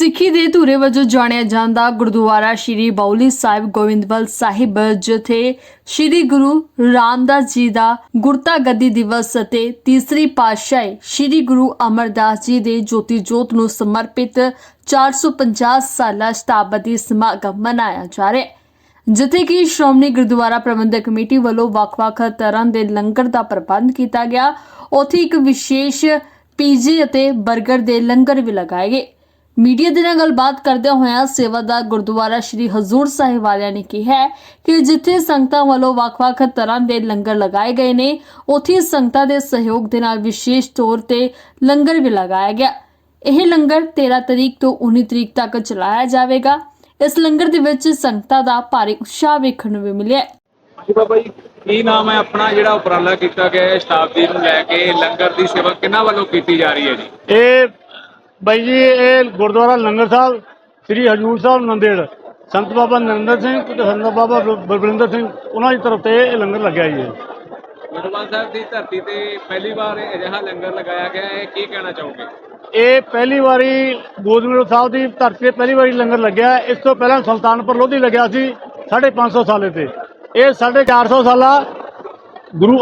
ਸਿੱਖੀ ਦੇ ਧੂਰੇ ਵਜੋਂ ਜਾਣਿਆ ਜਾਂਦਾ ਗੁਰਦੁਆਰਾ ਸ਼੍ਰੀ ਬਾਉਲੀ ਸਾਹਿਬ ਗੋਇੰਦਵਾਲ ਸਾਹਿਬ, ਜਿੱਥੇ ਸ਼੍ਰੀ ਗੁਰੂ ਰਾਮਦਾਸ ਜੀ ਦਾ ਗੁਰਤਾ ਗੱਦੀ ਦਿਵਸ ਅਤੇ ਤੀਸਰੀ ਪਾਤਸ਼ਾਹੀ ਸ਼੍ਰੀ ਗੁਰੂ ਅਮਰਦਾਸ ਜੀ ਦੇ ਜੋਤੀ ਜੋਤ ਨੂੰ ਸਮਰਪਿਤ 450 ਸਾਲਾ ਸ਼ਤਾਬਦੀ ਸਮਾਗਮ ਮਨਾਇਆ ਜਾ ਰਿਹਾ ਹੈ, ਜਿੱਥੇ ਕਿ ਸ਼੍ਰੋਮਣੀ ਗੁਰਦੁਆਰਾ ਪ੍ਰਬੰਧਕ ਕਮੇਟੀ ਵੱਲੋਂ ਵੱਖ-ਵੱਖ ਤਰ੍ਹਾਂ ਦੇ ਲੰਗਰ ਦਾ ਪ੍ਰਬੰਧ ਕੀਤਾ ਗਿਆ। ਉੱਥੇ ਇੱਕ ਵਿਸ਼ੇਸ਼ ਪੀਜੀ ਅਤੇ 버ਗਰ ਦੇ ਲੰਗਰ ਵੀ ਲਗਾਏ ਗਏ। ਮੀਡੀਆ ਦੇ ਨਾਲ ਗੱਲਬਾਤ ਕਰਦਿਆਂ ਹੋਇਆਂ ਸੇਵਾਦਾਰ ਗੁਰਦੁਆਰਾ ਸ਼੍ਰੀ ਹਜ਼ੂਰ ਸਾਹਿਬ ਵਾਲਿਆਂ ਨੇ ਕਿਹਾ ਹੈ ਕਿ ਜਿੱਥੇ ਸੰਗਤਾਂ ਵੱਲੋਂ ਵੱਖ-ਵੱਖ ਤਰ੍ਹਾਂ ਦੇ ਲੰਗਰ ਲਗਾਏ ਗਏ ਨੇ ਉੱਥੇ ਸੰਗਤਾਂ ਦੇ ਸਹਿਯੋਗ ਦੇ ਨਾਲ ਵਿਸ਼ੇਸ਼ ਤੌਰ ਤੇ ਲੰਗਰ ਵੀ ਲਗਾਇਆ ਗਿਆ। ਇਹ ਲੰਗਰ 13 ਤਰੀਕ ਤੋਂ 19 ਤਰੀਕ ਤੱਕ ਚਲਾਇਆ ਜਾਵੇਗਾ। ਇਸ ਲੰਗਰ ਦੇ ਵਿੱਚ ਸੰਗਤਾਂ ਦਾ ਭਾਰੀ ਉਤਸ਼ਾਹ ਵੇਖਣ ਨੂੰ ਵੀ ਮਿਲਿਆ। ਹੈ। ਜੀ ਬਾਬਾ ਜੀ ਕੀ ਨਾਮ ਹੈ ਆਪਣਾ ਜਿਹੜਾ ਉਪਰਾਲਾ ਕੀਤਾ ਗਿਆ ਹੈ? ਸ਼ਤਾਬਦੀ ਨੂੰ ਲੈ ਕੇ ਲੰਗਰ ਦੀ ਸੇਵਾ ਕਿਹਨਾਂ ਵੱਲੋਂ ਕੀਤੀ ਜਾ ਰਹੀ ਹੈ ਜੀ? ਇਹ ਬਾਈ ਜੀ ਇਹ ਗੁਰਦੁਆਰਾ ਲੰਗਰ ਸਾਹਿਬ ਸ੍ਰੀ ਹਜੂਰ ਸਾਹਿਬ ਨੰਦੇੜ। ਸੰਤ ਬਾਬਾ ਨਰਿੰਦਰ ਸਿੰਘ ਤੇ ਸੰਤ ਬਾਬਾ ਬਲਵਿੰਦਰ ਸਿੰਘ ਉਹਨਾਂ ਦੀ ਤਰਫ ਤੇ ਇਹ ਲੰਗਰ ਲੱਗਿਆ ਜੀ। ਗੁਰਦੁਆਰਾ ਸਾਹਿਬ ਦੀ ਧਰਤੀ ਤੇ ਪਹਿਲੀ ਵਾਰ ਇਹ ਅਜਿਹਾ ਲੰਗਰ ਲਗਾਇਆ ਗਿਆ ਹੈ ਕੀ ਕਹਿਣਾ ਚਾਹੋਗੇ? ਇਹ ਪਹਿਲੀ ਵਾਰੀ ਗੋਦਮੇਲ ਸਾਹਿਬ ਦੀ ਧਰਤੀ ਤੇ ਪਹਿਲੀ ਵਾਰੀ ਲੰਗਰ ਲੱਗਿਆ ਇਸ ਤੋਂ ਪਹਿਲਾਂ ਸੁਲਤਾਨਪੁਰ ਲੋਧੀ ਲੱਗਿਆ ਸੀ 550 ਸਾਲੇ ਤੇ। ਇਹ 450 ਸਾਲਾ ਗੁਰੂ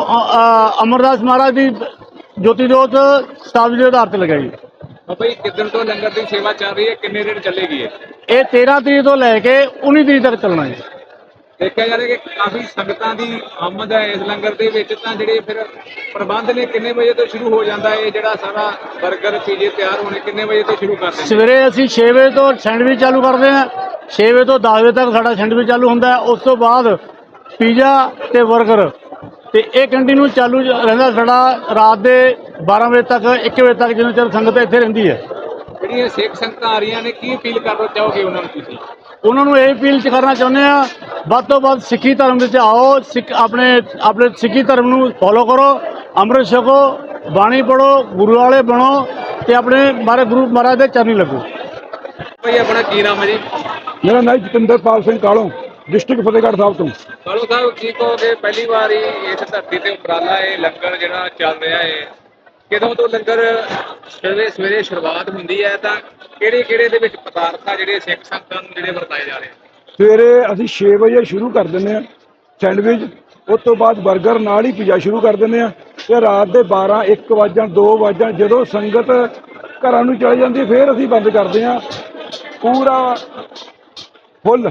ਅਮਰਦਾਸ ਮਹਾਰਾਜ ਦੀ ਜੋਤੀ ਜੋਤ ਸ਼ਤਾਬਦੀ ਦੇ ਆਧਾਰ ਤੇ ਲਗਾਈ। ਬਾਬਾ ਜੀ ਕਿਦਨ ਤੋਂ ਲੰਗਰ ਦੀ ਸੇਵਾ ਚੱਲ ਰਹੀ ਹੈ? ਕਿੰਨੇ ਦਿਨ ਚੱਲੇਗੀ ਇਹ? ਇਹ 13 ਤਰੀਕ ਤੋਂ ਲੈ ਕੇ 19 ਤਰੀਕ ਤੱਕ ਚੱਲਣਾ ਹੈ ਦੇਖਿਆ ਜਾ ਰਿਹਾ ਕਿ ਕਾਫੀ ਸੰਗਤਾਂ ਦੀ ਆਮਦ ਹੈ ਇਸ ਲੰਗਰ ਦੇ ਵਿੱਚ ਤਾਂ ਜਿਹੜੇ ਫਿਰ ਪ੍ਰਬੰਧ ਨੇ ਕਿੰਨੇ ਵਜੇ ਤੋਂ ਸ਼ੁਰੂ ਹੋ ਜਾਂਦਾ ਹੈ? ਇਹ ਜਿਹੜਾ ਸਾਰਾ 버ਗਰ ਪੀਜੇ ਤਿਆਰ ਹੋਣੇ ਕਿੰਨੇ ਵਜੇ ਤੋਂ ਸ਼ੁਰੂ ਕਰਦੇ ਨੇ? ਸਵੇਰੇ ਅਸੀਂ 6 ਵਜੇ ਤੋਂ ਸੈਂਡਵਿਚ ਚਾਲੂ ਕਰਦੇ ਹਾਂ। 6 ਵਜੇ ਤੋਂ 10 ਵਜੇ ਤੱਕ ਸਾਡਾ ਸੈਂਡਵਿਚ ਚਾਲੂ ਹੁੰਦਾ ਹੈ। ਉਸ ਤੋਂ ਬਾਅਦ ਪੀਜ਼ਾ ਤੇ 버ਗਰ ਤੇ ਇਹ ਕੰਟੀਨਿਊ ਚਾਲੂ ਰਹਿੰਦਾ ਸਾਡਾ ਰਾਤ ਦੇ 12 ਵਜੇ ਤੱਕ 1 ਵਜੇ ਤੱਕ ਜਿੰਨਾ ਚਿਰ ਸੰਗਤ ਇੱਥੇ ਰਹਿੰਦੀ ਹੈ। ਜਿਹੜੀਆਂ ਸਿੱਖ ਸੰਗਤਾਂ ਆ ਰਹੀਆਂ ਨੇ ਕੀ ਅਪੀਲ ਕਰਨਾ ਚਾਹੋਗੇ ਉਹਨਾਂ ਨੂੰ ਤੁਸੀਂ? ਉਹਨਾਂ ਨੂੰ ਇਹ ਅਪੀਲ ਚ ਕਰਨਾ ਚਾਹੁੰਦੇ ਆ ਵੱਧ ਤੋਂ ਵੱਧ ਸਿੱਖੀ ਧਰਮ ਵਿੱਚ ਆਓ ਸਿੱਖ ਆਪਣੇ ਆਪਣੇ ਸਿੱਖੀ ਧਰਮ ਨੂੰ ਫੋਲੋ ਕਰੋ ਅੰਮ੍ਰਿਤ ਛਕੋ ਬਾਣੀ ਪੜੋ ਗੁਰੂ ਵਾਲੇ ਬਣੋ ਤੇ ਆਪਣੇ ਮਾਰੇ ਗੁਰੂ ਮਹਾਰਾਜ ਦੇ ਚਰਨੀ ਲੱਗੋ। ਭਾਈ ਆਪਣਾ ਕੀ ਨਾਮ ਹੈ ਜੀ? ਮੇਰਾ ਨਾਮ ਜਤਿੰਦਰਪਾਲ ਸਿੰਘ ਕਾਲੋਂ। ਡਿਸਟ੍ਰਿਕਟ ਫਤਿਹਗੜ੍ਹ ਸਾਹਿਬ ਤੋਂ। ਕਾਲੂ ਸਾਹਿਬ ਕੀ ਕਹੋਗੇ ਪਹਿਲੀ ਵਾਰ ਹੀ ਇਸ ਧਰਤੀ ਤੇ ਉਪਰਾਲਾ ਇਹ ਲੰਗਰ ਜਿਹੜਾ ਚੱਲ ਰਿਹਾ ਹੈ। ਕਿਦੋਂ ਤੋਂ ਲੰਗਰ ਸਵੇਰੇ ਸਵੇਰੇ ਸ਼ੁਰੂਆਤ ਹੁੰਦੀ ਹੈ ਤਾਂ ਕਿਹੜੇ ਕਿਹੜੇ ਦੇ ਵਿੱਚ ਪਦਾਰਥ ਆ ਜਿਹੜੇ ਸਿੱਖ ਸੰਗਤਾਂ ਨੂੰ ਜਿਹੜੇ ਵਰਤਾਏ ਜਾ ਰਹੇ? ਸਵੇਰੇ ਅਸੀਂ 6 ਵਜੇ ਸ਼ੁਰੂ ਕਰ ਦਿੰਦੇ ਆ ਸੈਂਡਵਿਚ ਉਸ ਤੋਂ ਬਾਅਦ 버ਗਰ ਨਾਲ ਹੀ ਪੀਜ਼ਾ ਸ਼ੁਰੂ ਕਰ ਦਿੰਦੇ ਆ ਤੇ ਰਾਤ ਦੇ 12 1 ਵਜੇ 2 ਵਜੇ ਜਦੋਂ ਸੰਗਤ ਘਰਾਂ ਨੂੰ ਚਲੇ ਜਾਂਦੀ ਹੈ, ਫਿਰ ਅਸੀਂ ਬੰਦ ਕਰਦੇ ਆ ਪੂਰਾ ਫੁੱਲ।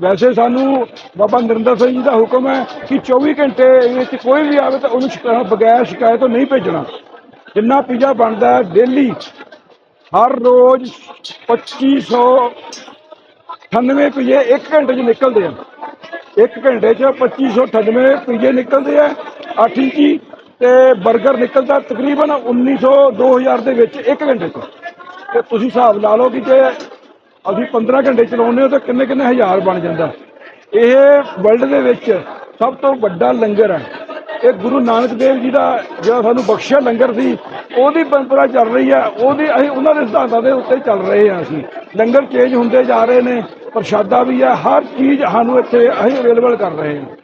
ਵੈਸੇ ਸਾਨੂੰ ਬਾਬਾ ਨਰਿੰਦਰ ਸਿੰਘ ਜੀ ਦਾ ਹੁਕਮ ਹੈ ਕਿ 24 ਘੰਟੇ ਵਿੱਚ ਕੋਈ ਵੀ ਆਵੇ ਤਾਂ ਉਹਨੂੰ ਸ਼ਿਕਾ- ਬਗੈਰ ਸ਼ਿਕਾਇਤ ਤੋਂ ਨਹੀਂ ਭੇਜਣਾ। ਜਿੰਨਾ ਪੀਜ਼ਾ ਬਣਦਾ ਹੈ ਡੇਲੀ, ਹਰ ਰੋਜ਼ 2500 98 ਪੀਜੇ 1 ਘੰਟੇ 'ਚ ਨਿਕਲਦੇ ਆ। 1 ਘੰਟੇ 'ਚ 2598 ਪੀਜੇ ਨਿਕਲਦੇ ਆ 8 ਇੰਚੀ ਤੇ 버ਗਰ ਨਿਕਲਦਾ ਤਕਰੀਬਨ 1900 2000 ਦੇ ਵਿੱਚ 1 ਘੰਟੇ 'ਚ। ਤੇ ਤੁਸੀਂ ਹਿਸਾਬ ਲਾ ਲਓ ਕਿ ਜੇ ਅਸੀਂ 15 ਘੰਟੇ ਚਲਾਉਂਦੇ ਹਾਂ ਤਾਂ ਕਿੰਨੇ ਕਿੰਨੇ ਹਜ਼ਾਰ ਬਣ ਜਾਂਦਾ। ਇਹ ਵਰਲਡ ਦੇ ਵਿੱਚ ਸਭ ਤੋਂ ਵੱਡਾ ਲੰਗਰ ਹੈ ਇਹ ਗੁਰੂ ਨਾਨਕ ਦੇਵ ਜੀ ਦਾ ਜਿਹੜਾ ਸਾਨੂੰ ਬਖਸ਼ਿਆ ਲੰਗਰ ਸੀ, ਉਹਦੀ ਪਰੰਪਰਾ ਚੱਲ ਰਹੀ ਹੈ ਉਹਦੀ ਅਸੀਂ ਉਹਨਾਂ ਦੇ ਸਿਧਾਂਤਾਂ ਦੇ ਉੱਤੇ ਚੱਲ ਰਹੇ ਹਾਂ ਅਸੀਂ। ਲੰਗਰ ਚੇਂਜ ਹੁੰਦੇ ਜਾ ਰਹੇ ਨੇ, ਪ੍ਰਸ਼ਾਦਾ ਵੀ ਹੈ ਹਰ ਚੀਜ਼ ਸਾਨੂੰ ਇੱਥੇ ਅਸੀਂ ਅਵੇਲੇਬਲ ਕਰ ਰਹੇ ਹਾਂ।